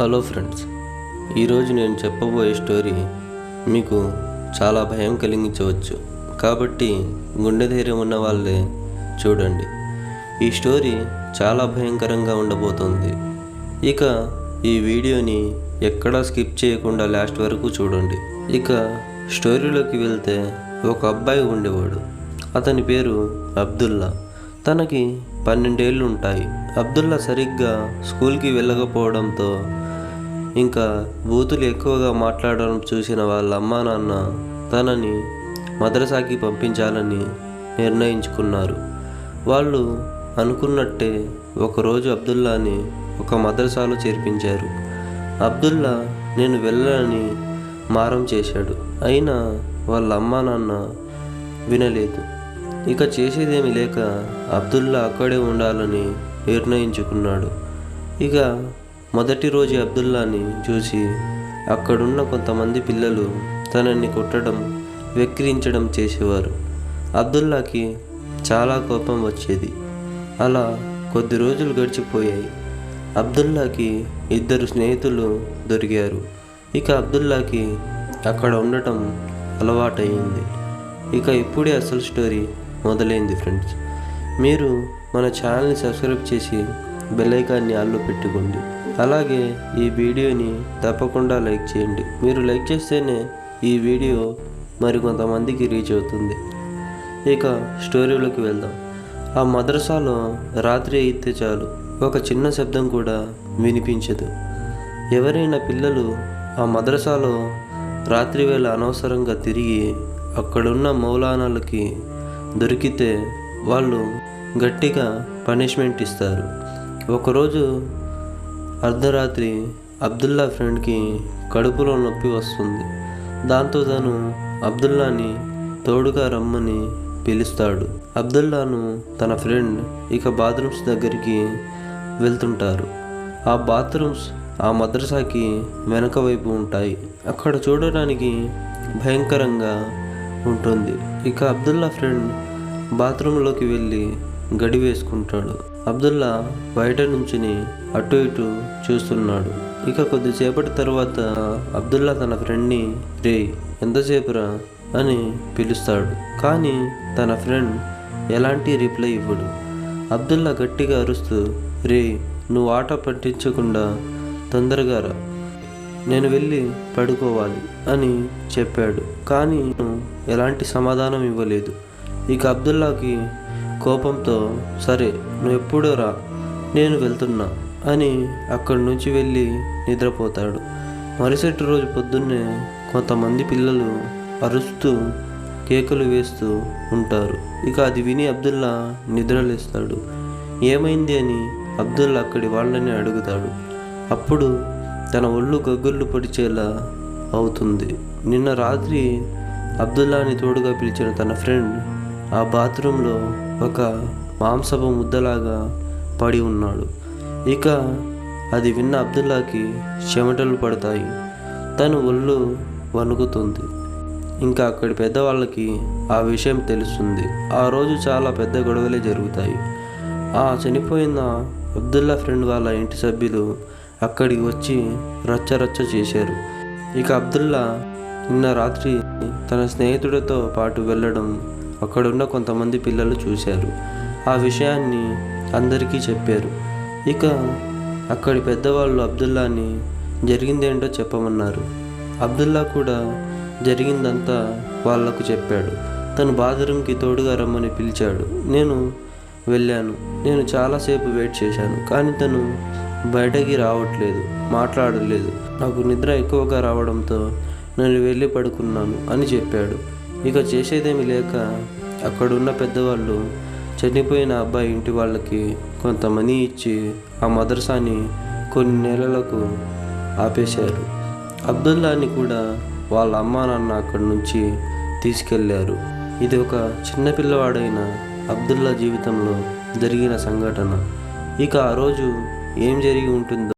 Hello friends ఈరోజు నేను చెప్పబోయే స్టోరీ మీకు చాలా భయం కలిగించవచ్చు. కాబట్టి గుండె ధైర్యం ఉన్న వాళ్ళే చూడండి. ఈ స్టోరీ చాలా భయంకరంగా ఉండబోతోంది. ఇక ఈ వీడియోని ఎక్కడా స్కిప్ చేయకుండా లాస్ట్ వరకు చూడండి. ఇక స్టోరీలోకి వెళ్తే ఒక అబ్బాయి ఉండేవాడు. అతని పేరు అబ్దుల్లా. తనకి పన్నెండేళ్ళు ఉంటాయి అబ్దుల్లా సరిగ్గా స్కూల్కి వెళ్ళకపోవడంతో ఇంకా బూతులు ఎక్కువగా మాట్లాడడం చూసిన వాళ్ళ అమ్మా నాన్న తనని మద్రసాకి పంపించాలని నిర్ణయించుకున్నారు. వాళ్ళు అనుకున్నట్టే ఒకరోజు అబ్దుల్లాని ఒక మద్రసాలో చేర్పించారు. అబ్దుల్లా నేను వెళ్ళాలని మారం చేశాడు. అయినా వాళ్ళ అమ్మా నాన్న వినలేదు. ఇక చేసేదేమి లేక అబ్దుల్లా అక్కడే ఉండాలని నిర్ణయించుకున్నాడు. ఇక మొదటి రోజు అబ్దుల్లాని చూసి అక్కడున్న కొంతమంది పిల్లలు తనని కొట్టడం వెక్కిరించడం చేసేవారు. అబ్దుల్లాకి చాలా కోపం వచ్చేది. అలా కొద్ది రోజులు గడిచిపోయాయి. అబ్దుల్లాకి ఇద్దరు స్నేహితులు దొరికారు. ఇక అబ్దుల్లాకి అక్కడ ఉండటం అలవాటైంది ఇక ఇప్పుడే అసలు స్టోరీ మొదలైంది ఫ్రెండ్స్ మీరు మన ఛానల్ని సబ్స్క్రైబ్ చేసి బెల్లైకాన్ని ఆల్లో పెట్టుకోండి. అలాగే ఈ వీడియోని తప్పకుండా లైక్ చేయండి. మీరు లైక్ చేస్తేనే ఈ వీడియో మరికొంతమందికి రీచ్ అవుతుంది. ఇక స్టోరీలోకి వెళ్దాం. ఆ మద్రసాలో రాత్రి అయితే చాలు. ఒక చిన్న శబ్దం కూడా వినిపించదు. ఎవరైనా పిల్లలు ఆ మద్రసాలో రాత్రి వేళ అనవసరంగా తిరిగి అక్కడున్న మౌలానాలకి దొరికితే వాళ్ళు గట్టిగా పనిష్మెంట్ ఇస్తారు. ఒకరోజు అర్ధరాత్రి అబ్దుల్లా ఫ్రెండ్కి కడుపులో నొప్పి వస్తుంది. దాంతో తను అబ్దుల్లాని తోడుగా రమ్మని పిలుస్తాడు. అబ్దుల్లాను తన ఫ్రెండ్ ఇక బాత్రూమ్స్ దగ్గరికి వెళ్తుంటారు. ఆ బాత్రూమ్స్ ఆ మద్రసాకి వెనక వైపు ఉంటాయి. అక్కడ చూడడానికి భయంకరంగా ఉంటుంది. ఇక అబ్దుల్లా ఫ్రెండ్ బాత్రూంలోకి వెళ్ళి గడి వేసుకుంటాడు. అబ్దుల్లా బయట నుంచుని అటు ఇటు చూస్తున్నాడు. ఇక కొద్దిసేపటి తర్వాత అబ్దుల్లా తన ఫ్రెండ్ని రే ఎంతసేపురా? అని పిలుస్తాడు. కానీ తన ఫ్రెండ్ ఎలాంటి రిప్లై ఇవ్వడు. అబ్దుల్లా గట్టిగా అరుస్తూ రే నువ్వు ఆట పట్టించకుండా తొందరగా రా. నేను వెళ్ళి పడుకోవాలి అని చెప్పాడు. కానీ ఎలాంటి సమాధానం ఇవ్వలేదు. ఇక అబ్దుల్లాకి కోపంతో సరే నువ్వు ఎప్పుడూ రా నేను వెళ్తున్నా అని అక్కడి నుంచి వెళ్ళి నిద్రపోతాడు. మరుసటి రోజు పొద్దున్నే కొంతమంది పిల్లలు అరుస్తూ కేకలు వేస్తూ ఉంటారు. ఇక అది విని అబ్దుల్లా నిద్రలేస్తాడు. ఏమైంది అని అబ్దుల్లా అక్కడి వాళ్ళని అడుగుతాడు. అప్పుడు తన ఒళ్ళు గగ్గుర్లు పొడిచేలా అవుతుంది. నిన్న రాత్రి అబ్దుల్లాని తోడుగా పిలిచిన తన ఫ్రెండ్ ఆ బాత్రూంలో ఒక మాంసపు ముద్దలాగా పడి ఉన్నాడు. ఇక అది విన్న అబ్దుల్లాకి చెమటలు పడతాయి. తను ఒళ్ళు వణుకుతుంది. ఇంకా అక్కడి పెద్దవాళ్ళకి ఆ విషయం తెలుస్తుంది. ఆ రోజు చాలా పెద్ద గొడవలే జరుగుతాయి. ఆ చనిపోయిన అబ్దుల్లా ఫ్రెండ్ వాళ్ళ ఇంటి సభ్యులు అక్కడికి వచ్చి రచ్చ రచ్చ చేశారు. ఇక అబ్దుల్లా నిన్న రాత్రి తన స్నేహితుడితో పాటు వెళ్ళడం అక్కడున్న కొంతమంది పిల్లలు చూశారు. ఆ విషయాన్ని అందరికీ చెప్పారు. ఇక అక్కడి పెద్దవాళ్ళు అబ్దుల్లాని జరిగిందేంటో చెప్పమన్నారు. అబ్దుల్లా కూడా జరిగిందంతా వాళ్ళకు చెప్పాడు. తను బాత్రూమ్కి తోడుగా రమ్మని పిలిచాడు. నేను వెళ్ళాను. నేను చాలాసేపు వెయిట్ చేశాను. కానీ తను బయటకి రావట్లేదు మాట్లాడలేదు. నాకు నిద్ర ఎక్కువగా రావడంతో నేను వెళ్ళి పడుకున్నాను అని చెప్పాడు. ఇక చేసేదేమి లేక అక్కడున్న పెద్దవాళ్ళు చనిపోయిన అబ్బాయి ఇంటి వాళ్ళకి కొంత మనీ ఇచ్చి ఆ మదర్సాని కొన్ని నెలలకు ఆపేశారు. అబ్దుల్లాని కూడా వాళ్ళ అమ్మా నాన్న అక్కడి నుంచి తీసుకెళ్ళారు. ఇది ఒక చిన్న పిల్లవాడైన అబ్దుల్లా జీవితంలో జరిగిన సంఘటన. ఇక ఆ రోజు ఏం జరిగి ఉంటుందో